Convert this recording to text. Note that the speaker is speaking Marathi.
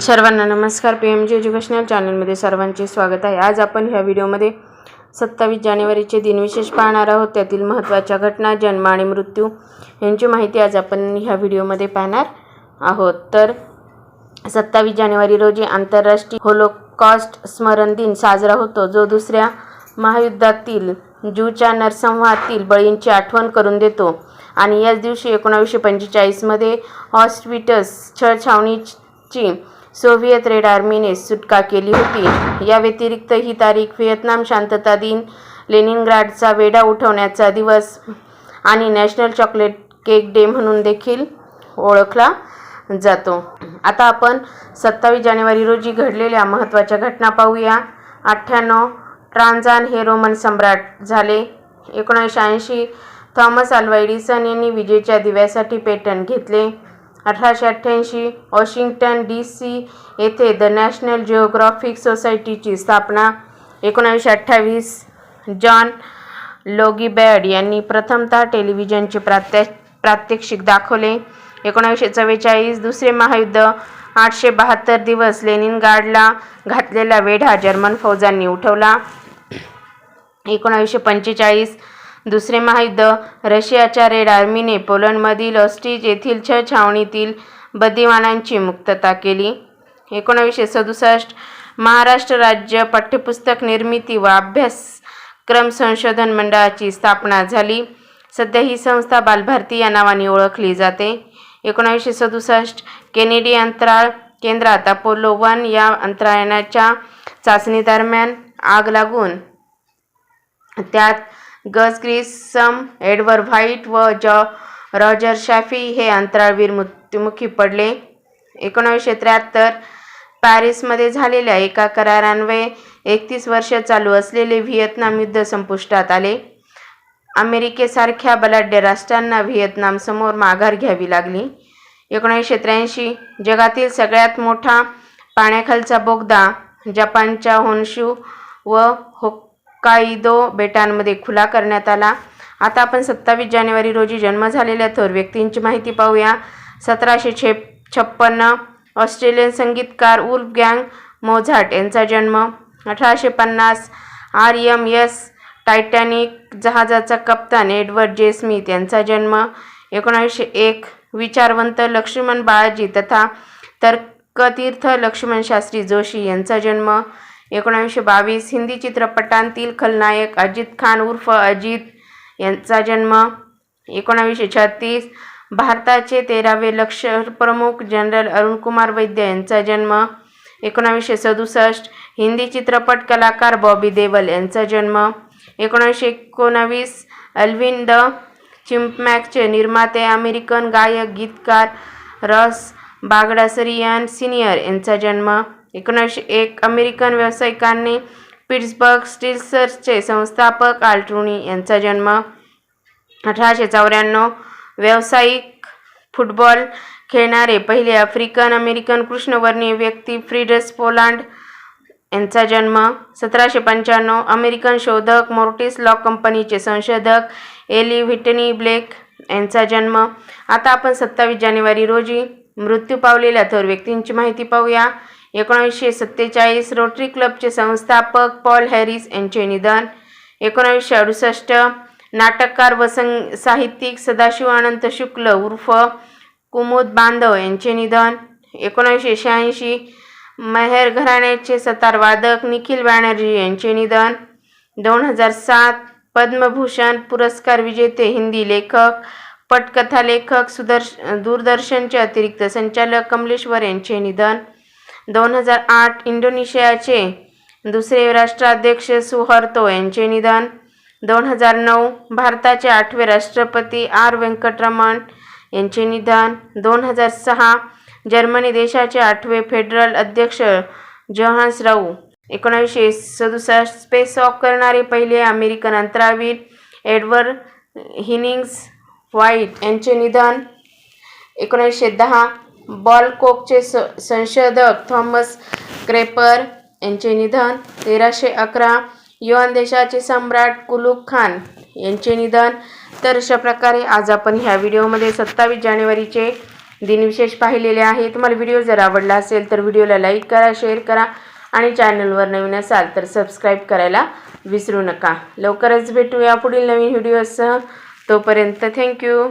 सर्वांना नमस्कार. पी एम जी एज्युकेशनल चॅनलमध्ये सर्वांचे स्वागत आहे. आज आपण ह्या व्हिडिओमध्ये सत्तावीस जानेवारीचे दिनविशेष पाहणार आहोत. त्यातील महत्त्वाच्या घटना जन्म आणि मृत्यू यांची माहिती आज आपण ह्या व्हिडिओमध्ये पाहणार आहोत. तर सत्तावीस जानेवारी रोजी आंतरराष्ट्रीय होलोकॉस्ट स्मरण दिन साजरा होतो. जो दुसऱ्या महायुद्धातील ज्यूच्या नरसंहारातील बळींची आठवण करून देतो. आणि याच दिवशी एकोणावीसशे पंचेचाळीसमध्ये ऑस्टविटस छळछावणीची सोव्हिएत रेड आर्मीने सुटका केली होती. या व्यतिरिक्त ही तारीख व्हिएतनाम शांतता दिन लेनिनग्राडचा वेढा उठवण्याचा दिवस आणि नॅशनल चॉकलेट केक डे म्हणून देखील ओळखला जातो. आता आपण सत्तावीस जानेवारी रोजी घडलेल्या महत्त्वाच्या घटना पाहूया. अठ्ठ्याण्णव ट्रान्झान हे रोमन सम्राट झाले. एकोणीसशे ऐंशी थॉमस अल्वा एडिसन यांनी विजेच्या दिव्यासाठी पेटंट घेतले. अठराशे अठ्ठ्याऐंशी वॉशिंग्टन डी सी येथे द नॅशनल जिओग्राफिक सोसायटीची स्थापना. एकोणावीसशे अठ्ठावीस जॉन लोगीबॅड यांनी प्रथमतः टेलिव्हिजनचे प्रात्या प्रात्यक्षिक दाखवले. एकोणावीसशे चव्वेचाळीस दुसरे महायुद्ध. आठशे बहात्तर दिवस लेनिनगार्डला घातलेला वेढा जर्मन फौजांनी उठवला. एकोणावीसशे पंचेचाळीस दुसरे महायुद्ध. रशियाच्या रेड आर्मीने पोलंडमधील ऑस्टीज येथील छ छावणीतील बदिवाणांची मुक्तता केली. एकोणावीसशे सदुसष्ट महाराष्ट्र राज्य पाठ्यपुस्तक निर्मिती व अभ्यासक्रम संशोधन मंडळाची स्थापना झाली. सध्या ही संस्था बालभारती या नावाने ओळखली जाते. एकोणावीसशे सदुसष्ट केनेडी अंतराळ केंद्रात अपोलो वन या अंतराळयानाच्या चाचणीदरम्यान आग लागून त्यात गस ग्रिसम एडवर्ड व्हाईट व जॉ रॉजर शॅफी हे अंतराळवीर मृत्युमुखी पडले. एकोणावीसशे त्र्याहत्तर पॅरिसमध्ये झालेल्या एका करारान्वये एकतीस वर्ष चालू असलेले व्हिएतनाम युद्ध संपुष्टात आले. अमेरिकेसारख्या बलाढ्य राष्ट्रांना व्हिएतनामसमोर माघार घ्यावी लागली. एकोणीसशे त्र्याऐंशी जगातील सगळ्यात मोठा पाण्याखालचा बोगदा जपानच्या होनशू व होक्काइदो बेटांमध्ये खुला करण्यात आला. आता आपण सत्तावीस जानेवारी रोजी जन्म झालेल्या थोर व्यक्तींची माहिती पाहूया. सतराशे छे छप्पन्न ऑस्ट्रेलियन संगीतकार उल्फ गँग मोझाट यांचा जन्म. अठराशे पन्नास आर एम एस टायटॅनिक जहाजाचा कप्तान एडवर्ड जे. स्मिथ यांचा जन्म. एकोणावीसशे एक विचारवंत लक्ष्मण बाळाजी तथा तर्कतीर्थ लक्ष्मण शास्त्री जोशी यांचा जन्म. एकोणावीसशे बावीस हिंदी चित्रपटांतील खलनायक अजित खान उर्फ अजित यांचा जन्म एकोणावीसशे छत्तीस भारताचे तेरावे लष्करप्रमुख जनरल अरुणकुमार वैद्य यांचा जन्म एकोणावीसशे सदुसष्ट हिंदी चित्रपट कलाकार बॉबी देवल यांचा जन्म एकोणावीसशे एकोणावीस अल्विन द चिम्पमॅकचे निर्माते अमेरिकन गायक गीतकार रस बागडासरियन सिनियर यांचा जन्म एकोणीसशे एक अमेरिकन व्यावसायिकांनी पिट्सबर्ग स्टील्सर्सचे संस्थापक आल्ट्रुनी यांचा जन्म अठराशे चौऱ्याण्णव. व्यावसायिक फुटबॉल खेळणारे पहिले आफ्रिकन अमेरिकन कृष्णवर्णीय व्यक्ती फ्रीडस पोलांड यांचा जन्म सतराशे पंच्याण्णव. अमेरिकन शोधक मोर्टिस लॉ कंपनीचे संशोधक एली व्हिटनी ब्लेक यांचा जन्म. आता आपण सत्तावीस जानेवारी रोजी मृत्यू पावलेल्या थोर व्यक्तींची माहिती पाहूया. एकोणावीसशे सत्तेचाळीस रोटरी क्लबचे संस्थापक पॉल हॅरिस यांचे निधन. एकोणावीसशे अडुसष्ट नाटककार व सं साहित्यिक सदाशिव अनंत शुक्ल उर्फ कुमुद बांधव यांचे निधन. एकोणीसशे शहाऐंशी मेहर घराण्याचे सतारवादक निखिल बॅनर्जी यांचे निधन. दोन हजार सात पद्मभूषण पुरस्कार विजेते हिंदी लेखक पटकथा लेखक सुदर्श दूरदर्शनचे अतिरिक्त संचालक कमलेश्वर यांचे निधन. दोन हजार आठ इंडोनेशियाचे दुसरे राष्ट्राध्यक्ष सुहर्तो यांचे निधन. दोन हजार नऊ भारताचे आठवे राष्ट्रपती आर व्यंकटरमण यांचे निधन. दोन हजार सहा जर्मनी देशाचे आठवे फेडरल अध्यक्ष जोहान्स राऊ. एकोणीसशे सदुसष्ट स्पेस वॉक करणारे पहिले अमेरिकन अंतराळवीर एडवर्ड हिनिंग्स व्हाईट यांचे निधन. एकोणीसशे दहा बॉलकोकचे स संशोधक थॉमस क्रेपर यांचे निधन तेराशे अकरा युआन देशाचे सम्राट कुलूक खान यांचे निधन. तर अशा प्रकारे आज आपण ह्या व्हिडिओमध्ये सत्तावीस जानेवारीचे दिनविशेष पाहिलेले आहे तुम्हाला व्हिडिओ जर आवडला असेल तर व्हिडिओला लाईक करा शेअर करा आणि चॅनलवर नवीन असाल तर सबस्क्राईब करायला विसरू नका. लवकरच भेटूया पुढील नवीन व्हिडिओसह. तोपर्यंत थँक्यू.